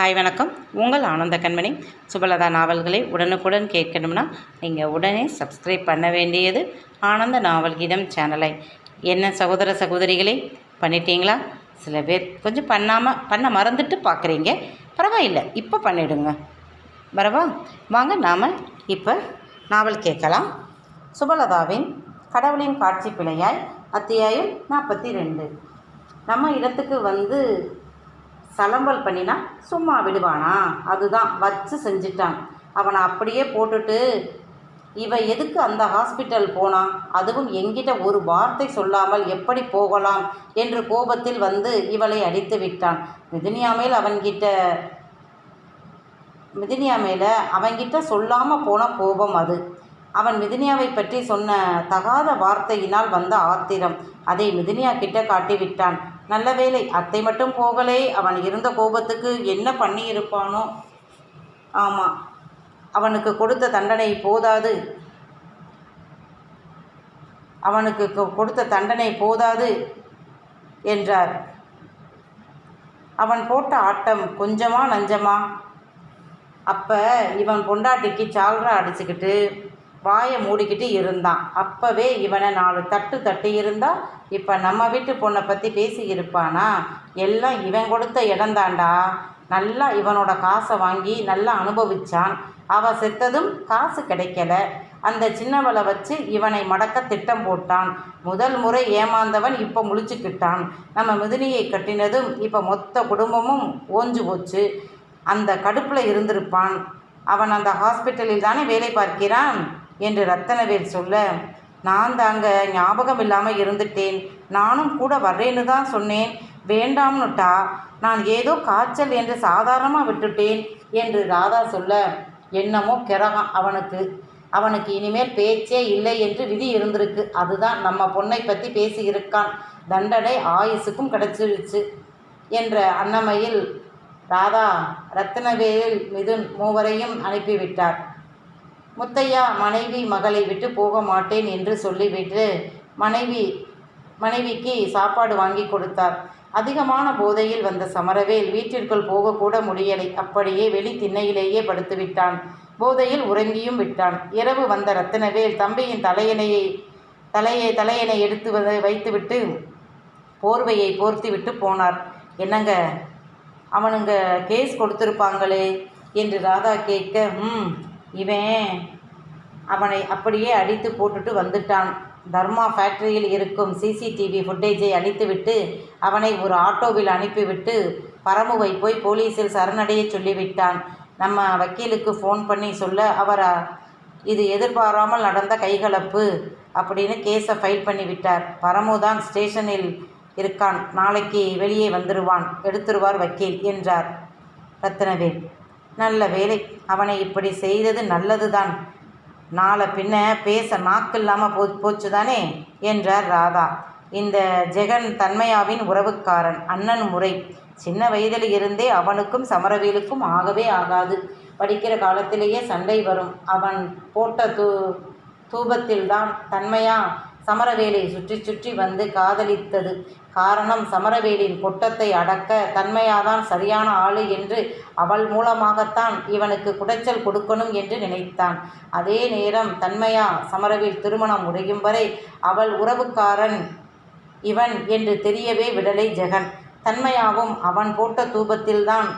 Hi வணக்கம். உங்கள் ஆனந்த கண்மணி. சுபலதா நாவல்களை உடனுக்குடன் கேட்கணும்னா நீங்கள் உடனே சப்ஸ்கிரைப் பண்ண வேண்டியது ஆனந்த நாவல் கீதம் சேனலை என்ன சகோதர சகோதரிகளை பண்ணிட்டீங்களா? சில பேர் கொஞ்சம் பண்ணாமல் பண்ண மறந்துட்டு பார்க்குறீங்க பரவாயில்லை இப்போ பண்ணிவிடுங்க பரவா? வாங்க நாம் இப்போ நாவல் கேட்கலாம். சுபலதாவின் கடவுளின் காட்சி பிழையாய் அத்தியாயம் நாற்பத்தி ரெண்டு. நம்ம இடத்துக்கு வந்து சலம்பல் பண்ணினா சும்மா விடுவானா? அதுதான் வச்சு செஞ்சிட்டான். அவனை அப்படியே போட்டுட்டு இவ எதுக்கு அந்த ஹாஸ்பிட்டல் போனான் அதுவும் என்கிட்ட ஒரு வார்த்தை சொல்லாமல் எப்படி போகலாம்? என்று கோபத்தில் வந்து இவளை அடித்து விட்டான். மிதுனியா மேல் அவன்கிட்ட மிதினியா மேலே அவன்கிட்ட சொல்லாமல் போன கோபம் அது. அவன் மிதினியாவை பற்றி சொன்ன தகாத வார்த்தையினால் வந்த ஆத்திரம். அதை மிதினியா கிட்ட காட்டிவிட்டான். நல்ல வேளை அத்தை மட்டும் போகலை. அவன் இருந்த கோபத்துக்கு என்ன பண்ணியிருப்பானோ? ஆமாம் அவனுக்கு கொடுத்த தண்டனை போதாது. அவனுக்கு கொ- கொடுத்த தண்டனை போதாது என்றார். அவன் போட்ட ஆட்டம் கொஞ்சமா நஞ்சமா. அப்போ இவன் பொண்டாட்டிக்கு சால்ரா அடிச்சுக்கிட்டு வாயை மூடிக்கிட்டு இருந்தான். அப்போவே இவனை நாலு தட்டு தட்டி இருந்தா இப்போ நம்ம வீட்டு பொண்ணை பற்றி பேசி இருப்பானா? எல்லாம் இவன் கொடுத்த இடம்தாண்டா நல்லா இவனோட காசை வாங்கி நல்லா அனுபவிச்சான். அவ செத்ததும் காசு கிடைக்கல. அந்த சின்னவளை வச்சு இவனை மடக்க திட்டம் போட்டான். முதல் முறை ஏமாந்தவன் இப்போ முழிச்சுக்கிட்டான். நம்ம மிதுனியை கட்டினதும் இப்போ மொத்த குடும்பமும் ஓஞ்சு போச்சு. அந்த கடுப்பில் இருந்திருப்பான். அவன் அந்த ஹாஸ்பிட்டலில் தானே வேலை பார்க்கிறான்? என்று ரத்தனவேல் சொல்ல நான் தாங்க ஞாபகம் இல்லாமல் இருந்துட்டேன். நானும் கூட வர்றேன்னு தான் சொன்னேன். வேண்டாம்னுட்டா? நான் ஏதோ காய்ச்சல் என்று சாதாரணமாக விட்டுட்டேன் என்று ராதா சொல்ல என்னமோ கிரகம் அவனுக்கு. அவனுக்கு இனிமேல் பேச்சே இல்லை என்று விதி இருந்திருக்கு. அதுதான் நம்ம பொண்ணை பற்றி பேசியிருக்கான். தண்டனை ஆயுசுக்கும் கிடைச்சிருச்சு என்ற அன்னமையில் ராதா ரத்னவேல் மிதுன் மூவரையும் அனுப்பிவிட்டார். முத்தையா மனைவி மகளை விட்டு போக மாட்டேன் என்று சொல்லிவிட்டு மனைவி மனைவிக்கு சாப்பாடு வாங்கி கொடுத்தார். அதிகமான போதையில் வந்த சமரவேல் வீட்டிற்குள் போகக்கூட முடியலை. அப்படியே வெளி திண்ணையிலேயே படுத்து விட்டான் போதையில் உறங்கியும் விட்டான். இரவு வந்த ரத்தினவேல் தம்பியின் தலையணையை தலையை தலையணை எடுத்து வைத்துவிட்டு போர்வையை போர்த்தி விட்டு போனார். என்னங்க அவனுங்க கேஸ் கொடுத்துருப்பாங்களே என்று ராதா கேட்க ம் இவன் அவனை அப்படியே அடித்து போட்டுட்டு வந்துட்டான். தர்மா ஃபேக்டரியில் இருக்கும் சிசிடிவி ஃபுட்டேஜை அழித்துவிட்டு அவனை ஒரு ஆட்டோவில் அனுப்பிவிட்டு பரமுவை போய் போலீஸில் சரணடைய சொல்லிவிட்டான். நம்ம வக்கீலுக்கு ஃபோன் பண்ணி சொல்ல அவர் இது எதிர்பாராமல் நடந்த கைகலப்பு அப்படின்னு கேஸை ஃபைல் பண்ணிவிட்டார். பரமு தான் ஸ்டேஷனில் இருக்கான். நாளைக்கு வெளியே வந்துடுவான் எடுத்துருவார் வக்கீல் என்றார் ரத்னவேல். நல்ல வேலை. அவனை இப்படி செய்தது நல்லதுதான். நாளை பின்ன பேச நாக்கு இல்லாமல் போ போச்சு தானே என்றார் ராதா. இந்த ஜெகன் தன்மையாவின் உறவுக்காரன் அண்ணன் முறை. சின்ன வயதில் இருந்தே அவனுக்கும் சமரவேலுக்கும் ஆகவே ஆகாது. படிக்கிற காலத்திலேயே சண்டை வரும். அவன் போட்ட தூ தூபத்தில்தான் தன்மையா சமரவேலை சுற்றி சுற்றி வந்து காதலித்தது. காரணம் சமரவேலின் கொட்டத்தை அடக்க தன்மையாதான் சரியான ஆளு என்று அவள் மூலமாகத்தான் இவனுக்கு குடைச்சல் கொடுக்கணும் என்று நினைத்தான். அதே நேரம் தன்மையா சமரவேல் திருமணம் முடியும் வரை அவள் உறவுக்காரன் இவன் என்று தெரியவே விடலை ஜெகன். தன்மையாவும் அவன் போட்ட தூபத்தில்தான்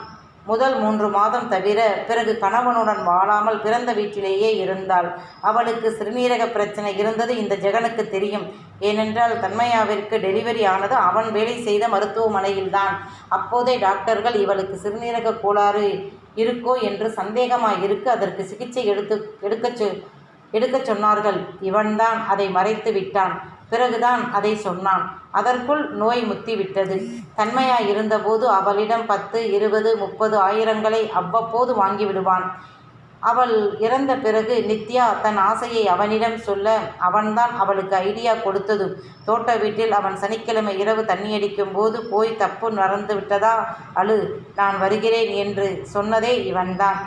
முதல் மூன்று மாதம் தவிர பிறகு கணவனுடன் வாழாமல் பிறந்த வீட்டிலேயே இருந்தாள். அவளுக்கு சிறுநீரக பிரச்சனை இருந்தது இந்த ஜெகனுக்கு தெரியும். ஏனென்றால் தன்மையாவிற்கு டெலிவரி ஆனது அவன் வேலை செய்த மருத்துவமனையில்தான். அப்போதே டாக்டர்கள் இவளுக்கு சிறுநீரக கோளாறு இருக்கோ என்று சந்தேகமாக இருக்க அதற்கு சிகிச்சை எடுத்து எடுக்கச் சொ எடுக்கச் சொன்னார்கள். இவன்தான் அதை மறைத்து விட்டான். பிறகுதான் அதை சொன்னான். அதற்குள் நோய் முத்திவிட்டது. தன்மையாய் இருந்தபோது அவளிடம் பத்து இருபது முப்பது ஆயிரங்களை அவ்வப்போது வாங்கிவிடுவான். அவள் இறந்த பிறகு நித்யா தன் ஆசையை அவனிடம் சொல்ல அவன்தான் அவளுக்கு ஐடியா கொடுத்ததும் தோட்ட வீட்டில் அவன் சனிக்கிழமை இரவு தண்ணியடிக்கும் போது போய் தப்பு நடந்து விட்டதா அழு நான் வருகிறேன் என்று சொன்னதே இவன்தான்.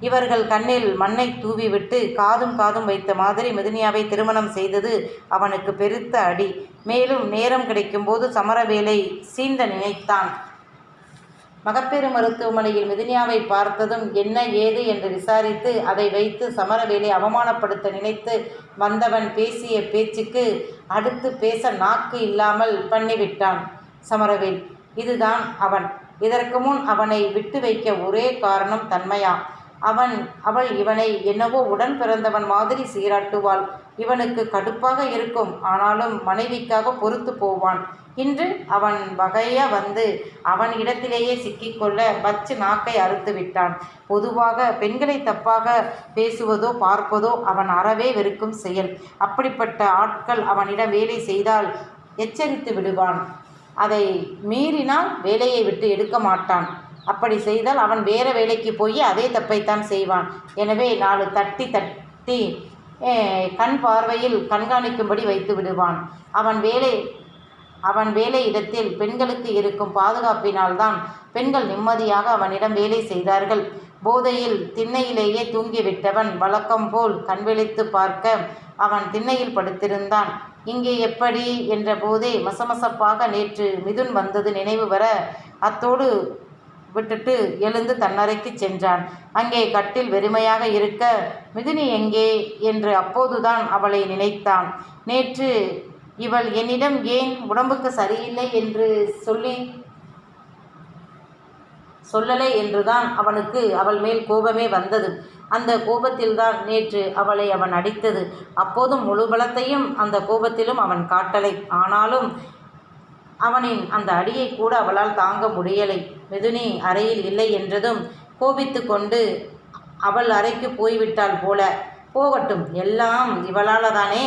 இவர்கள் கண்ணில் மண்ணை தூவிவிட்டு காதும் காதும் வைத்த மாதிரி மிதுனியாவை திருமணம் செய்தது அவனுக்கு பெருத்த அடி. மேலும் நேரம் கிடைக்கும்போது சமரவேலை சீண்ட நினைத்தான். மகப்பேறு மருத்துவமனையில் மிதுனியாவை பார்த்ததும் என்ன ஏது என்று விசாரித்து அதை வைத்து சமரவேலை அவமானப்படுத்த நினைத்து வந்தவன் பேசிய பேச்சுக்கு அடுத்து பேச நாக்கு இல்லாமல் பண்ணிவிட்டான் சமரவேல். இதுதான் அவன். இதற்கு முன் அவனை விட்டு வைக்க ஒரே காரணம் தன்மையா அவன் அவள் இவனை என்னவோ உடன் பிறந்தவன் மாதிரி சீராட்டுவாள். இவனுக்கு கடுப்பாக இருக்கும். ஆனாலும் மனைவிக்காக பொறுத்து போவான். இன்று அவன் வகையா வந்து அவன் இடத்திலேயே சிக்கிக்கொள்ள பச்சு நாக்கை அறுத்து விட்டான். பொதுவாக பெண்களை தப்பாக பேசுவதோ பார்ப்பதோ அவன் அறவே வெறுக்கும் செயல். அப்படிப்பட்ட ஆட்கள் அவனிடம் வேலை செய்தால் எச்சரித்து விடுவான். அதை மீறினால் வேலையை விட்டு எடுக்க மாட்டான். அப்படி செய்தால் அவன் வேறு வேலைக்கு போய் அதே தப்பைத்தான் செய்வான். எனவே நாலு தட்டி தட்டி கண் பார்வையில் கண்காணிக்கும்படி வைத்து விடுவான். அவன் வேலை அவன் வேலை இடத்தில் பெண்களுக்கு இருக்கும் பாதுகாப்பினால்தான் பெண்கள் நிம்மதியாக அவனிடம் வேலை செய்தார்கள். போதையில் திண்ணையிலேயே தூங்கிவிட்டவன் வழக்கம் போல் கண்விழித்து பார்க்க அவன் திண்ணையில் படுத்திருந்தான். இங்கே எப்படி? என்ற போதே மசமசப்பாக நேற்று மிதுன் வந்தது நினைவு வர அத்தோடு விட்டுட்டு எழுந்து தன்னறைக்கு சென்றான். அங்கே கட்டில் வெறுமையாக இருக்க மிதுனி எங்கே என்று அப்போதுதான் அவளை நினைத்தான். நேற்று இவள் என்னிடம் ஏன் உடம்புக்கு சரியில்லை என்று சொல்லி சொல்லலை என்றுதான் அவனுக்கு அவள் மேல் கோபமே வந்தது. அந்த கோபத்தில்தான் நேற்று அவளை அவன் அடித்தது. அப்போதும் முழு பலத்தையும் அந்த கோபத்திலும் அவன் காட்டலை. ஆனாலும் அவனின் அந்த அடியை கூட அவளால் தாங்க முடியலை. மிதுனி அறையில் இல்லை என்றதும் கோபித்து கொண்டு அவள் அறைக்கு போய்விட்டாள் போல. போகட்டும் எல்லாம் இவளால் தானே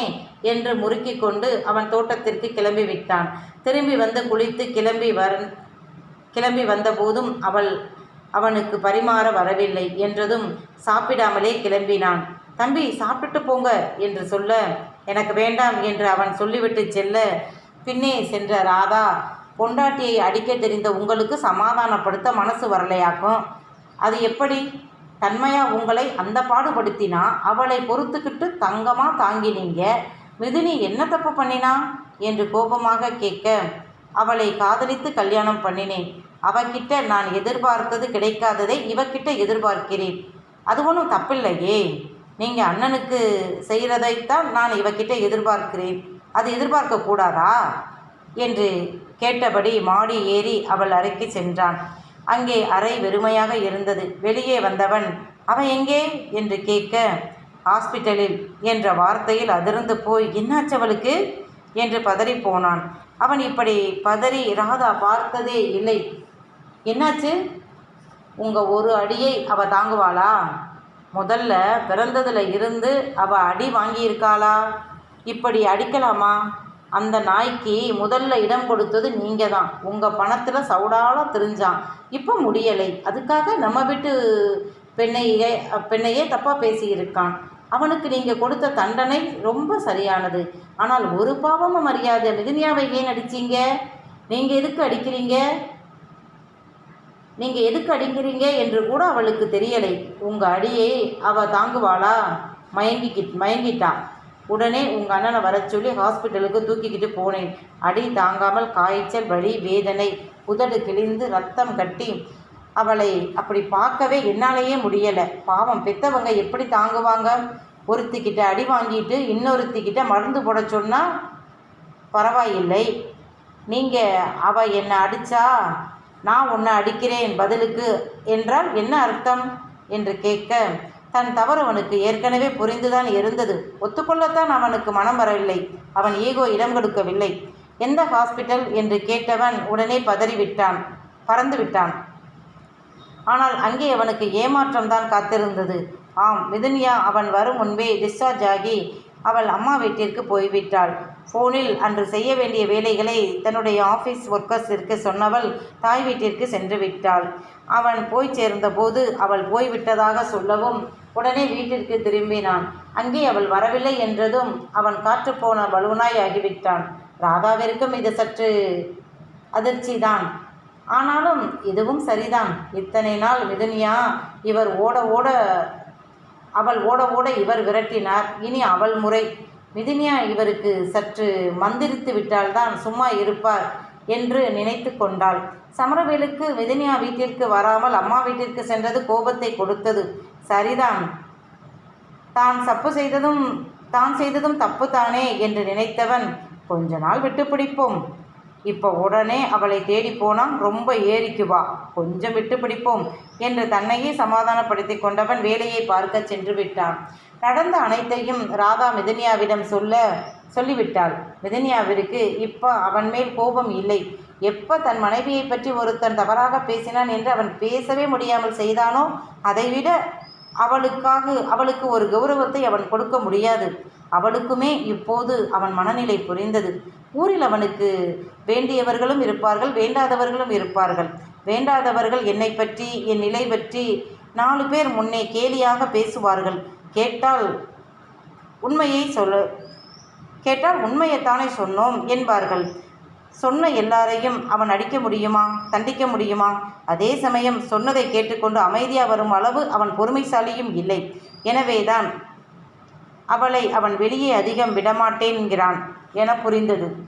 என்று முறுக்கி கொண்டு அவன் தோட்டத்திற்கு கிளம்பி விட்டான் திரும்பி வந்து குளித்து கிளம்பி வர கிளம்பி வந்தபோதும் அவள் அவனுக்கு பரிமாற வரவில்லை என்றதும் சாப்பிடாமலே கிளம்பினான். தம்பி சாப்பிட்டு போங்க என்று சொல்ல எனக்கு வேண்டாம் என்று அவன் சொல்லிவிட்டு செல்ல பின்னே சென்ற ராதா பொண்டாட்டியை அடிக்க தெரிந்த உங்களுக்கு சமாதானப்படுத்த மனசு வரலையாக்கும். அது எப்படி? தன்மையா உங்களை அந்த பாடுபடுத்தினா அவளை பொறுத்துக்கிட்டு தங்கமா தாங்கினீங்க. மிதுனி என்ன தப்பு பண்ணினா? என்று கோபமாக கேட்க அவளை காதலித்து கல்யாணம் பண்ணினேன். அவகிட்ட நான் எதிர்பார்த்தது கிடைக்காததை இவகிட்ட எதிர்பார்க்கிறேன். அது ஒன்றும் தப்பில்லையே. நீங்கள் அண்ணனுக்கு செய்கிறதைத்தான் நான் இவகிட்ட எதிர்பார்க்கிறேன். அது எதிர்பார்க்க கூடாதா? என்று கேட்டபடி மாடி ஏறி அவள் அறைக்கு சென்றான். அங்கே அறை வெறுமையாக இருந்தது. வெளியே வந்தவன் அவன் எங்கே? என்று கேட்க ஹாஸ்பிட்டலில். என்ற வார்த்தையில் அதிர்ந்து போய் என்னாச்சு அவளுக்கு? என்று பதறி போனான். அவன் இப்படி பதறி ராதா பார்த்ததே இல்லை. என்னாச்சு? உங்கள் ஒரு அடியை அவ தாங்குவாளா? முதல்ல பிறந்ததில் இருந்து அவ அடி வாங்கியிருக்காளா? இப்படி அடிக்கலாமா? அந்த நாய்க்கு முதல்ல இடம் கொடுத்தது நீங்கள் தான் உங்கள் பணத்தில் சவுடால தெரிஞ்சான். இப்போ முடியலை. அதுக்காக நம்ம வீட்டு பெண்ணையே பெண்ணையே தப்பாக பேசியிருக்கான். அவனுக்கு நீங்கள் கொடுத்த தண்டனை ரொம்ப சரியானது. ஆனால் ஒரு பாவமும் மரியாதை மிதுனியாவை ஏன் அடிச்சீங்க? நீங்கள் எதுக்கு அடிக்கிறீங்க? நீங்கள் எதுக்கு அடிக்கிறீங்க என்று கூட அவளுக்கு தெரியலை. உங்கள் அடியை அவள் தாங்குவாளா? மயங்கிக்கிட் மயங்கிட்டான். உடனே உங்கள் அண்ணனை வர சொல்லி ஹாஸ்பிட்டலுக்கு தூக்கிக்கிட்டு போனேன். அடி தாங்காமல் காய்ச்சல் வழி வேதனை உதடு கிழிந்து ரத்தம் கட்டி அவளை அப்படி பார்க்கவே என்னாலேயே முடியலை. பாவம் பெத்தவங்க எப்படி தாங்குவாங்க? ஒருத்திக்கிட்ட அடி வாங்கிட்டு இன்னொருத்திக்கிட்ட மருந்து போட சொன்னால் பரவாயில்லை. நீங்கள் அவள் என்னை அடித்தா நான் உன்னை அடிக்கிறேன் பதிலுக்கு என்றால் என்ன அர்த்தம்? என்று கேட்க தன் தவறு அவனுக்கு ஏற்கனவே புரிந்துதான் இருந்தது. ஒத்துக்கொள்ளத்தான் அவனுக்கு மனம் வரவில்லை. அவன் ஈகோ இடம் கொடுக்கவில்லை. எந்த ஹாஸ்பிட்டல்? என்று கேட்டவன் உடனே பதறிவிட்டான் பறந்து விட்டான் ஆனால் அங்கே அவனுக்கு ஏமாற்றம்தான் காத்திருந்தது. ஆம் மிதுனியா அவன் வரும் முன்பே டிஸ்சார்ஜ் ஆகி அவள் அம்மா வீட்டிற்கு போய்விட்டாள். ஃபோனில் அன்று செய்ய வேண்டிய வேலைகளை தன்னுடைய ஆஃபீஸ் ஒர்க்கர்ஸிற்கு சொன்னவள் தாய் வீட்டிற்கு சென்று விட்டாள். அவன் போய் சேர்ந்தபோது அவள் போய்விட்டதாக சொல்லவும் உடனே வீட்டிற்கு திரும்பினான். அங்கே அவள் வரவில்லை என்றதும் அவன் காற்று போன பலூனாய் ஆகிவிட்டான். ராதாவிற்கும் இது சற்று அதிர்ச்சிதான். ஆனாலும் இதுவும் சரிதான். இத்தனை நாள் மிதுனியா இவர் ஓட ஓட அவள் ஓட ஓட இவர் விரட்டினார். இனி அவள் முறை. மிதுனியா இவருக்கு சற்று மந்திரித்து விட்டால்தான் சும்மா இருப்பார் என்று நினைத்து கொண்டாள். சமரவேலுக்கு மிதினியா வீட்டிற்கு வராமல் அம்மா வீட்டிற்கு சென்றது கோபத்தை கொடுத்தது. சரிதான். தான் தப்பு செய்ததும் தான் செய்ததும் தப்பு தானே என்று நினைத்தவன் கொஞ்ச நாள் விட்டு பிடிப்போம். இப்போ உடனே அவளை தேடி போனால் ரொம்ப ஏறிக்குவா கொஞ்சம் விட்டு பிடிப்போம் என்று தன்னையே சமாதானப்படுத்தி கொண்டவன் வேலையை பார்க்க சென்று விட்டான். நடந்த அனைத்தையும் ராதா மிதன்யாவிடம் சொல்ல சொல்லிவிட்டாள். மிதன்யாவிற்கு இப்போ அவன் மேல் கோபம் இல்லை. எப்போ தன் மனைவியை பற்றி ஒருத்தன் தவறாக பேசினான் என்று அவன் பேசவே முடியாமல் செய்தானோ அதைவிட அவளுக்காக அவளுக்கு ஒரு கௌரவத்தை அவன் கொடுக்க முடியாது. அவளுக்குமே இப்போது அவன் மனநிலை புரிந்தது. ஊரில் அவனுக்கு வேண்டியவர்களும் இருப்பார்கள் வேண்டாதவர்களும் இருப்பார்கள். வேண்டாதவர்கள் என்னை பற்றி என் நிலை பற்றி நாலு பேர் முன்னே கேலியாக பேசுவார்கள். கேட்டால் உண்மையை சொல்ல கேட்டால் உண்மையைத்தானே சொன்னோம் என்பார்கள். சொன்ன எல்லாரையும் அவன் அடிக்க முடியுமா தண்டிக்க முடியுமா? அதே சமயம் சொன்னதை கேட்டுக்கொண்டு அமைதியாக வரும் அளவு அவன் பொறுமைசாலியும் இல்லை. எனவேதான் அவளை அவன் வெளியே அதிகம் விடமாட்டேன் என்கிறான் என புரிந்தது.